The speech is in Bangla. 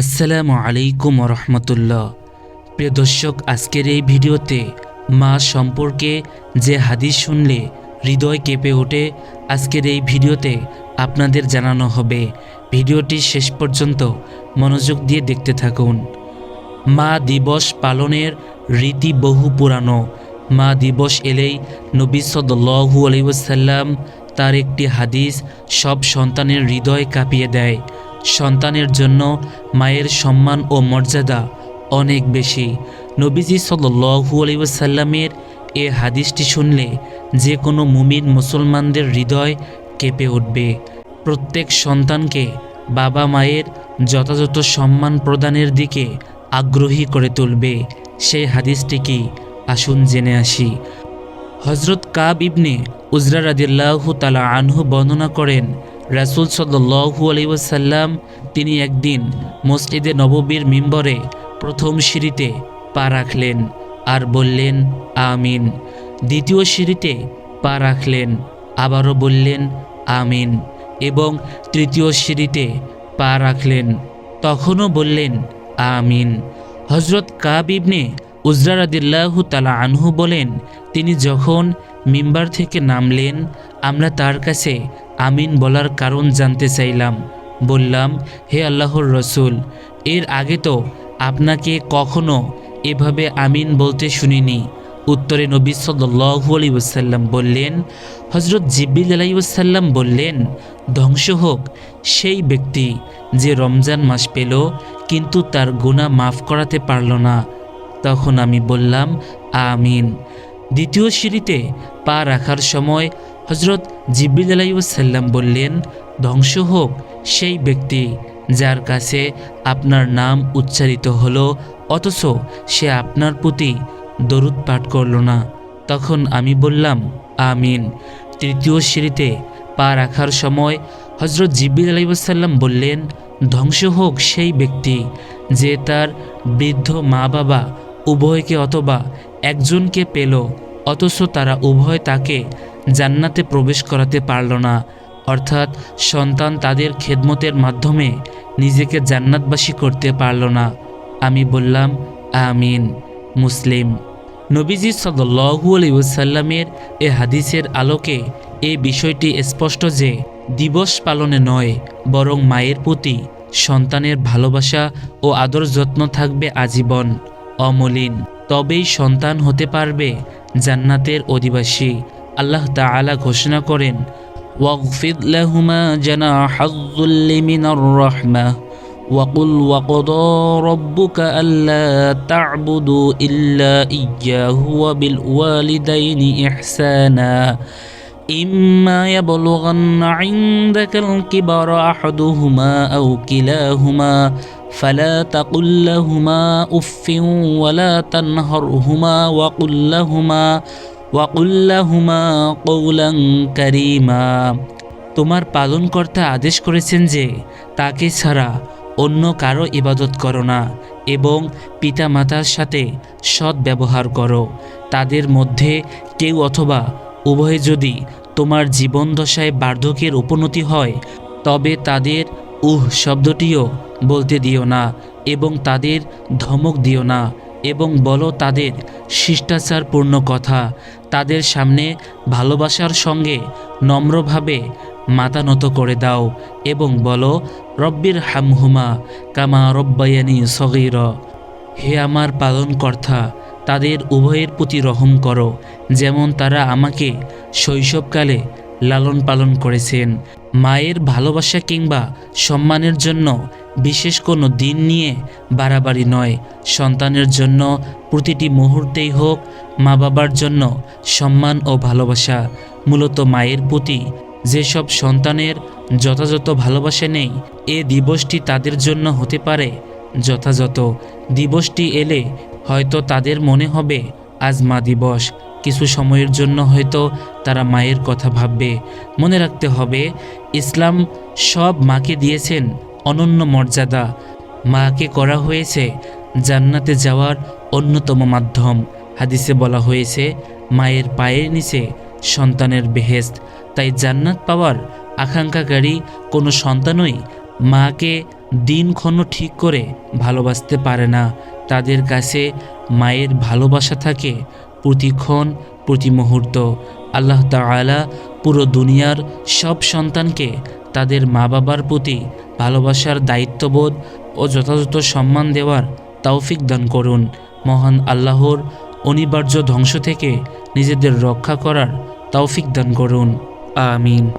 আসসালামু আলাইকুম রহমতুল্লাহ প্রিয় দর্শক, আজকের এই ভিডিওতে মা সম্পর্কে যে হাদিস শুনলে হৃদয় কেঁপে ওঠে, আজকের এই ভিডিওতে আপনাদের জানানো হবে। ভিডিওটি শেষ পর্যন্ত মনোযোগ দিয়ে দেখতে থাকুন। মা দিবস পালনের রীতি বহু পুরানো। মা দিবস এলেই নবী সদল্লাহু আলাইসাল্লাম তার একটি হাদিস সব সন্তানের হৃদয় কাঁপিয়ে দেয়। সন্তানের জন্য মায়ের সম্মান ও মর্যাদা অনেক বেশি। নবীজি সদল্লাহু আলাইসাল্লামের এ হাদিসটি শুনলে যে কোনো মুমিন মুসলমানদের হৃদয় কেঁপে উঠবে। প্রত্যেক সন্তানকে বাবা মায়ের যথাযথ সম্মান প্রদানের দিকে আগ্রহী করে তুলবে। সেই হাদিসটি কি? আসুন জেনে আসি। হজরত কাব ইবনে উজরা রাদিল্লাহু তালা আনহু বর্ণনা করেন রাসুল সদল্লাহু আলিউসাল্লাম তিনি একদিন মসজিদে নববীর মিম্বরে প্রথম সিঁড়িতে পা রাখলেন আর বললেন, আমিন। দ্বিতীয় সিঁড়িতে পা রাখলেন, আবারও বললেন, আমিন। এবং তৃতীয় সিঁড়িতে পা রাখলেন, তখনও বললেন, আমিন। হজরত কাব ইবনে উজরা রাদিল্লাহু তালা আনহু বলেন, তিনি যখন মিম্বার থেকে নামলেন, আমরা তার কাছে আমিন বলার কারণ জানতে চাইলাম। বললাম, হে আল্লাহর রসুল, এর আগে তো আপনাকে কখনো এভাবে আমিন বলতে শুনিনি। উত্তরে নবী সাল্লু আলী ওসাল্লাম বললেন হজরত জিব্বিল আলাইসাল্লাম বললেন, ধ্বংস হোক সেই ব্যক্তি যে রমজান মাস পেল, কিন্তু তার গুণা মাফ করাতে পারল না। তখন আমি বললাম, আমিন। দ্বিতীয় সিঁড়িতে পা রাখার সময় হজরত জিব্বিল আলাইসাল্লাম বললেন, ধ্বংস হোক সেই ব্যক্তি যার কাছে আপনার নাম উচ্চারিত হলো, অথচ সে আপনার প্রতি দরুদ পাঠ করল না। তখন আমি বললাম, আমিন। তৃতীয় সিঁড়িতে পা রাখার সময় হজরত জিব্বিল আলাইসাল্লাম বললেন, ধ্বংস হোক সেই ব্যক্তি যে তার বৃদ্ধ মা বাবা উভয়কে অথবা একজনকে পেল, অথচ তারা উভয় তাকে জান্নাতে প্রবেশ করাতে পারল না। অর্থাৎ সন্তান তাদের খেদমতের মাধ্যমে নিজেকে জান্নাতবাসী করতে পারল না। আমি বললাম, আমিন, মুসলিম। নবীজি সদল্লাহু আলিউসাল্লামের এ হাদিসের আলোকে এ বিষয়টি স্পষ্ট যে, দিবস পালনে নয়, বরং মায়ের প্রতি সন্তানের ভালোবাসা ও আদর যত্ন থাকবে আজীবন অমলিন। তবেই সন্তান হতে পারবে জান্নাতের অধিবাসী। আল্লাহ তাআলা ঘোষণা করেন ওয়াগফিদ লাহুমা জানাহ হাযযুল্লি মিনার রাহমাহ وقل وقضى ربك ألا تعبدوا إلا إياه وبالوالدين إحسانا إما يبلغن عندك الكبر أحدهما أو كلاهما فلا تقل لهما أف ولا تنهرهما وقل لهما ওয়াকুল্লাহুমা কৌলাং কারিমা তোমার পালনকর্তা আদেশ করেছেন যে, তাকে ছাড়া অন্য কারও ইবাদত করো না এবং পিতা মাতার সাথে সৎ ব্যবহার করো। তাদের মধ্যে কেউ অথবা উভয়ে যদি তোমার জীবন দশায় বার্ধক্যের উপনতি হয়, তবে তাদের উহ শব্দটিও বলতে দিও না এবং তাদের ধমক দিও না। এবং বলো তাদের শিষ্টাচারপূর্ণ কথা। তাদের সামনে ভালোবাসার সঙ্গে নম্রভাবে মাথা নত করে দাও এবং বলো, রব্বির হামহুমা কামা রব্বায়ানি সগির। হে আমার পালনকর্তা, তাদের উভয়ের প্রতি রহম করো, যেমন তারা আমাকে শৈশবকালে লালন পালন করেছেন। মায়ের ভালোবাসা কিংবা সম্মানের জন্য বিশেষ কোনো দিন নিয়ে বাড়াবাড়ি নয়। সন্তানের জন্য প্রতিটি মুহূর্তেই হোক মা বাবার জন্য সম্মান ও ভালোবাসা। মূলত মায়ের প্রতি যেসব সন্তানের যথাযথ ভালোবাসা নেই, এ দিবসটি তাদের জন্য হতে পারে যথাযথ। দিবসটি এলে হয়তো তাদের মনে হবে আজ মা দিবস। কিছু সময়ের জন্য হয়তো তারা মায়ের কথা ভাববে। মনে রাখতে হবে, ইসলাম সব মাকে দিয়েছেন অনন্য মর্যাদা। মাকে করা হয়েছে জান্নাতে যাওয়ার অন্যতম মাধ্যম। হাদিসে বলা হয়েছে, মায়ের পায়ের নিচে সন্তানের বেহেস্ত তাই জান্নাত পাওয়ার আকাঙ্ক্ষাকারী কোনো সন্তানই মাকে দিনক্ষণ ঠিক করে ভালোবাসতে পারে না। তাদের কাছে মায়ের ভালোবাসা থাকে প্রতিক্ষণ প্রতি মুহূর্ত আল্লাহ তাআলা পুরো দুনিয়ার সব সন্তানকে তাদের মা বাবার প্রতি ভালোবাসার দায়িত্ববোধ ও যথাযথ সম্মান দেওয়ার তৌফিক দান করুন। মহান আল্লাহর অনিবার্য ধ্বংস থেকে নিজেদের রক্ষা করার তৌফিক দান করুন। আমিন।